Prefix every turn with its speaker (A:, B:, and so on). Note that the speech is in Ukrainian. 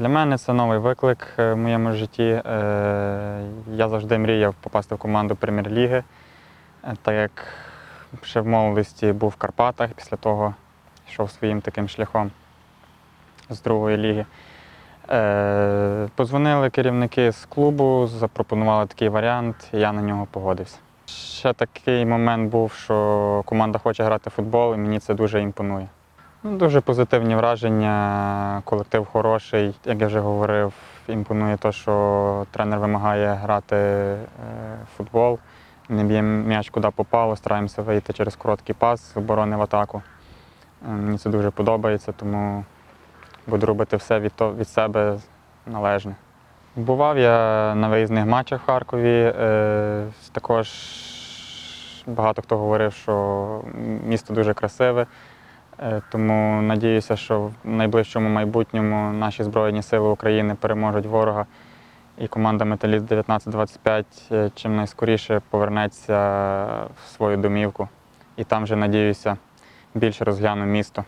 A: мене це новий виклик е, в моєму житті. Е, Я завжди мріяв попасти в команду прем'єр-ліги, Е, так як ще в молодості був в Карпатах, після того йшов своїм таким шляхом з другої ліги. Позвонили керівники з клубу, запропонували такий варіант, і я на нього погодився. Ще такий момент був, що команда хоче грати в футбол, і мені це дуже імпонує. Ну, дуже позитивні враження, колектив хороший. Як я вже говорив, імпонує те, що тренер вимагає грати е, в футбол. Не б'ємо м'яч куди попало, стараємося вийти через короткий пас з оборони в атаку. Е, Мені це дуже подобається, тому буду робити все від, від себе належне. Бував я на виїзних матчах в Харкові. Е, також багато хто говорив, що місто дуже красиве. Е, Тому надіюся, що в найближчому майбутньому наші Збройні Сили України переможуть ворога. І команда Металіст 1925 е, чим найскоріше повернеться в свою домівку. І там вже, надіюся, більше розгляну місто.